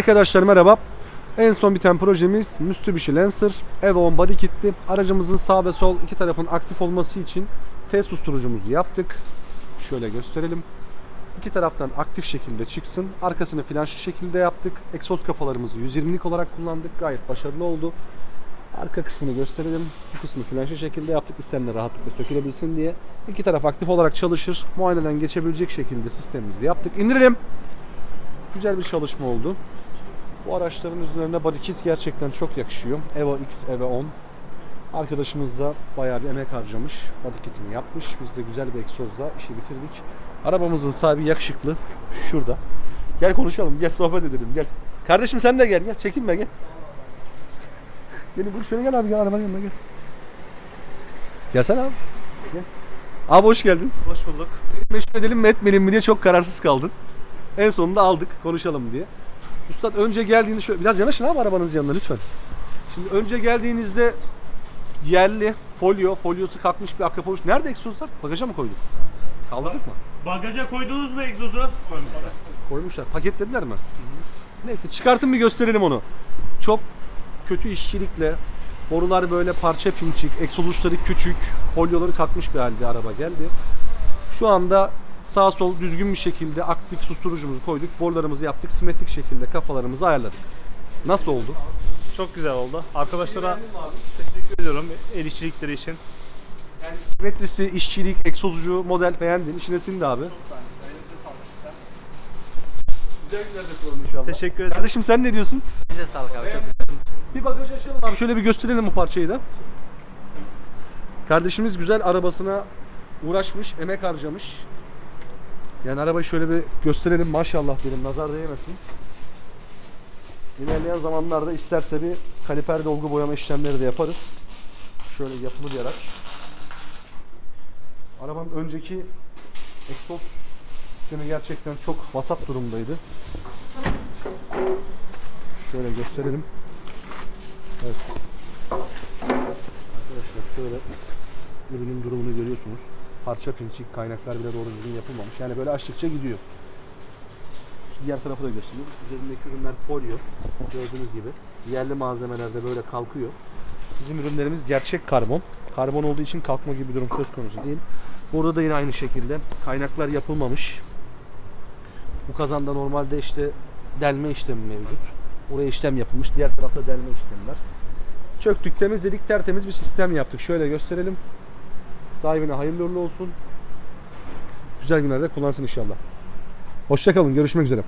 Arkadaşlar merhaba. En son biten projemiz Mitsubishi Lancer Evo 10 body kitli. Aracımızın sağ ve sol iki tarafın aktif olması için test susturucumuzu yaptık. Şöyle gösterelim. İki taraftan aktif şekilde çıksın. Arkasını flanşlı şekilde yaptık. Egzoz kafalarımızı 120'lik olarak kullandık. Gayet başarılı oldu. Arka kısmını gösterelim. Bu kısmı flanşlı şekilde yaptık. İstenle rahatlıkla sökülebilsin diye. İki taraf aktif olarak çalışır. Muayeneden geçebilecek şekilde sistemimizi yaptık. İndirelim. Güzel bir çalışma oldu. Bu araçların üzerine body kit gerçekten çok yakışıyor. Evo X, Evo 10. Arkadaşımız da bayağı bir emek harcamış. Body kitini yapmış. Biz de güzel bir egzozla işi bitirdik. Arabamızın sahibi yakışıklı. Şurada. Gel konuşalım, gel sohbet edelim, gel. Kardeşim sen de gel, gel. Çekinme gel. Gel bur şöyle gel abi, gel arabanın yanına gel. Gelsene abi. Gel. Abi hoş geldin. Hoş bulduk. Meşhur edelim mi etmeyelim mi diye çok kararsız kaldın. En sonunda aldık konuşalım diye. Üstad önce geldiğinde şöyle biraz yanaşın abi arabanızın yanına lütfen. Şimdi önce geldiğinizde yerli folyo, folyosu kalkmış bir arka poliş. Nerede egzozlar? Bagaja mı koyduk? Kaldırdık mı? Bagaja koydunuz mu egzozu? Koymuşlar. Koymuşlar. Paketlediler mi? Neyse çıkartın bir gösterelim onu. Çok kötü işçilikle borular böyle parça pinçik, egzoz uçları küçük, folyoları kalkmış bir halde araba geldi. Şu anda sağ sol düzgün bir şekilde aktif susturucumuzu koyduk. Borularımızı yaptık. Simetrik şekilde kafalarımızı ayarladık. Nasıl oldu? Çok güzel oldu. Arkadaşlara teşekkür ediyorum el işçilikleri için. Yani simetrisi, işçilik, egzozucu model beğendin. İçine sindi abi. Güzel günler de inşallah. Teşekkür ederim. Kardeşim sen ne diyorsun? Size sağlık abi. Çok Bir bagaj açalım abi. Şöyle bir gösterelim bu parçayı da. Kardeşimiz güzel arabasına uğraşmış, emek harcamış. Yani arabayı şöyle bir gösterelim maşallah diyelim nazar değmesin. İlerleyen zamanlarda isterse bir kaliper dolgu boyama işlemleri de yaparız. Şöyle yapılı bir araç. Arabanın önceki egzoz sistemi gerçekten çok vasat durumdaydı. Şöyle gösterelim. Evet. Arkadaşlar şöyle ürünün durumunu görüyorsunuz. Parça pinçik, kaynaklar bile doğru düzgün yapılmamış. Yani böyle açtıkça gidiyor. Şu diğer tarafı da göstereyim. Üzerindeki ürünler folyo. Gördüğünüz gibi. Yerli malzemelerde böyle kalkıyor. Bizim ürünlerimiz gerçek karbon. Karbon olduğu için kalkma gibi bir durum söz konusu değil. Burada da yine aynı şekilde kaynaklar yapılmamış. Bu kazanda normalde işte delme işlemi mevcut. Oraya işlem yapılmış. Diğer tarafta delme işlemi var. Çöktük, temizledik, tertemiz bir sistem yaptık. Şöyle gösterelim. Sahibine hayırlı uğurlu olsun. Güzel günlerde kullansın inşallah. Hoşçakalın, görüşmek üzere.